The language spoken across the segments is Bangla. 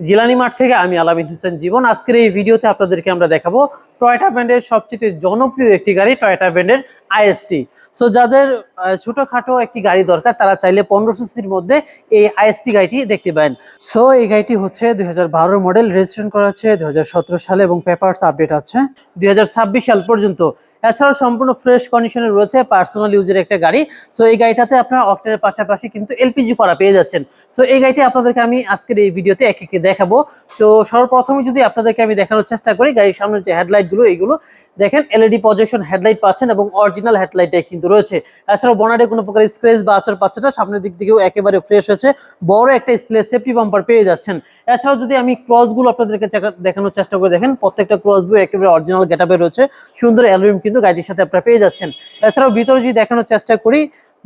জিলানি মাঠ থেকে আমি আলামিন হোসেন জীবন। আজকের এই ভিডিওতে আপনাদেরকে আমরা দেখাবো টয়টা ব্র্যান্ডের সবচেয়ে জনপ্রিয় একটি গাড়ি, টয়টা ব্র্যান্ডের আইএসটি। সো যাদের ছোটখাটো একটি গাড়ি দরকার, তারা চাইলে পনেরোশো সির মধ্যে এই আইএসটি গাড়িটি দেখতে পাবেন সো এই গাড়িটি হচ্ছে দুই হাজার মডেল রেজিস্ট্রেশন করা আছে, দুই সালে এবং পেপারস আপডেট আছে, দুই হাজার ছাব্বিশ সাল পর্যন্ত। এছাড়াও সম্পূর্ণ ফ্রেশ কন্ডিশনে রয়েছে পার্সোনাল ইউজের একটা গাড়ি। সো এই গাড়িটাতে আপনার অক্টের পাশাপাশি কিন্তু এলপিজি করা পেয়ে যাচ্ছেন। সো এই গাড়িটি আপনাদেরকে আমি আজকের এই ভিডিওতে এক একে দেখাবো। সো সর্বপ্রথমে যদি আপনাদেরকে আমি দেখানোর চেষ্টা করি, গাড়ির সামনের যে হেডলাইটগুলো এইগুলো, দেখেন এলইডি প্রজেকশন হেডলাইট পাচ্ছেন এবং অরিজিনাল হেডলাইটটাই কিন্তু রয়েছে। এছাড়াও বনারে কোনো প্রকার স্ক্রেচ বা আচর পাচ্ছে না, সামনের দিক থেকেও একেবারে ফ্রেশ হয়েছে। বড় একটা সেফটি বাম্পার পেয়ে যাচ্ছেন। এছাড়াও যদি আমি ক্রসগুলো আপনাদেরকে দেখানোর চেষ্টা করে, দেখেন প্রত্যেকটা ক্রস বই একেবারে অরিজিনাল গেটআপে রয়েছে। সুন্দর অ্যালুমিনিয়াম কিন্তু গাড়িটির সাথে আপনারা পেয়ে যাচ্ছেন। এছাড়াও ভিতরে যদি দেখানোর চেষ্টা করি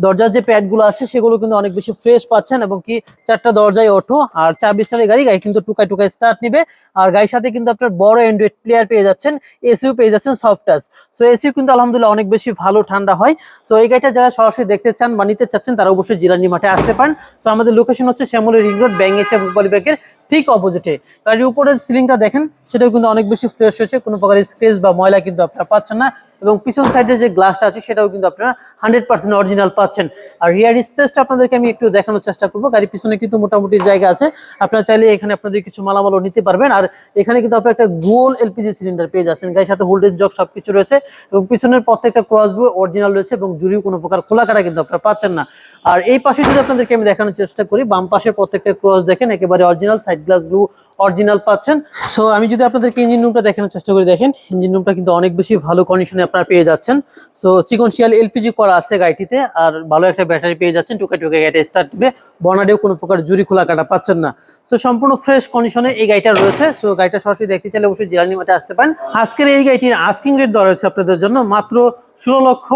দরজার যে প্যাডগুলো আছে, সেগুলো কিন্তু অনেক বেশি ফ্রেশ পাচ্ছেন এবং কি চারটা দরজায় ওঠো আর চার বিশটারের গাড়ি গাড়ি কিন্তু টুকায় টুকায় স্টার্ট নিবে। আর গাড়ির সাথে কিন্তু আপনার বড় অ্যান্ড্রয়েড প্লেয়ার পেয়ে যাচ্ছেন এসিও পেয়ে যাচ্ছেন সফট টাচ সো এসিও কিন্তু আলহামদুলিল্লাহ অনেক বেশি ভালো ঠান্ডা হয়। সো এই গাড়িটা যারা সরাসরি দেখতে চান বা নিতে চাচ্ছেন, তারা অবশ্যই জিলানি মাঠে আসতে পারেন। সো আমাদের লোকেশন হচ্ছে Shyamoli ring road bank Asia ব্যাংকের ঠিক অপোজিটে গাড়ির উপরের সিলিংটা দেখেন, সেটাও কিন্তু অনেক বেশি ফ্রেশ হয়েছে, কোনো প্রকার স্ক্রেচ বা ময়লা কিন্তু আপনারা পাচ্ছেন না। এবং পিছন সাইডে যে গ্লাসটা আছে, সেটাও কিন্তু আপনারা হান্ড্রেড পার্সেন্ট অরিজিনাল পাচ্ছেন। আর রিয়ার স্পেসটা আপনাদেরকে আমি একটু দেখানোর চেষ্টা করব, গাড়ির পিছনে কিন্তু মোটামুটি জায়গা আছে। আপনারা চাইলে এখানে আপনাদের কিছু মালামালও নিতে পারবেন। আর এখানে কিন্তু আপনার একটা গোল এলপিজি সিলিন্ডার পেয়ে যাচ্ছেন। গাড়ির সাথে হোল্ডেজ জগ সবকিছু রয়েছে এবং পিছনের প্রত্যেকটা ক্রস বই অরিজিনাল রয়েছে এবং জুড়িও কোনো প্রকার খোলা কাটা কিন্তু আপনারা পাচ্ছেন না। আর এই পাশে যদি আপনাদেরকে আমি দেখানোর চেষ্টা করি, বাম পাশে প্রত্যেকটা ক্রস দেখেন, একেবারে original side glass blue original পাচ্ছেন। সো আমি যদি আপনাদেরকে ইঞ্জিন রুমটা দেখানোর চেষ্টা করি, দেখেন ইঞ্জিন রুমটা কিন্তু অনেক বেশি ভালো কন্ডিশনে আপনারা পেয়ে যাচ্ছেন। সো সিকোয়েন্সিয়াল এলপিজি করা আছে গাড়িটিতে, আর ভালো একটা ব্যাটারি পেয়ে যাচ্ছেন, টুকে টুকে গাড়িটা স্টার্ট দিবে। বনাডেও কোনো প্রকার জুরি খোলা কাটা পাচ্ছেন না। সো সম্পূর্ণ ফ্রেশ কন্ডিশনে এই গাড়িটা রয়েছে। সো গাড়িটা সরাসরি দেখতে চাইলে অবশ্যই জিরানি মাঠে আসতে পারেন। আজকের এই গাড়িটির আস্কিং রেট দেওয়া রয়েছে আপনাদের জন্য মাত্র ষোলো লক্ষ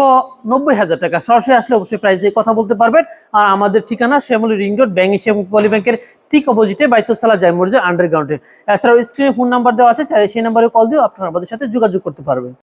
নব্বই হাজার টাকা। সরাসরি আসলে অবশ্যই প্রাইস দিয়ে কথা বলতে পারবেন। আর আমাদের ঠিকানা Shyamoli ring road, bank Asia পলি ব্যাংকের ঠিক অপোজিটে বাইতুসালা জাইমুরজের আন্ডারগ্রাউন্ডে এছাড়াও স্ক্রিনে ফোন নাম্বার দেওয়া আছে, চাইলে সেই নাম্বারে কল দিয়েও আপনারা আমাদের সাথে যোগাযোগ করতে পারবেন।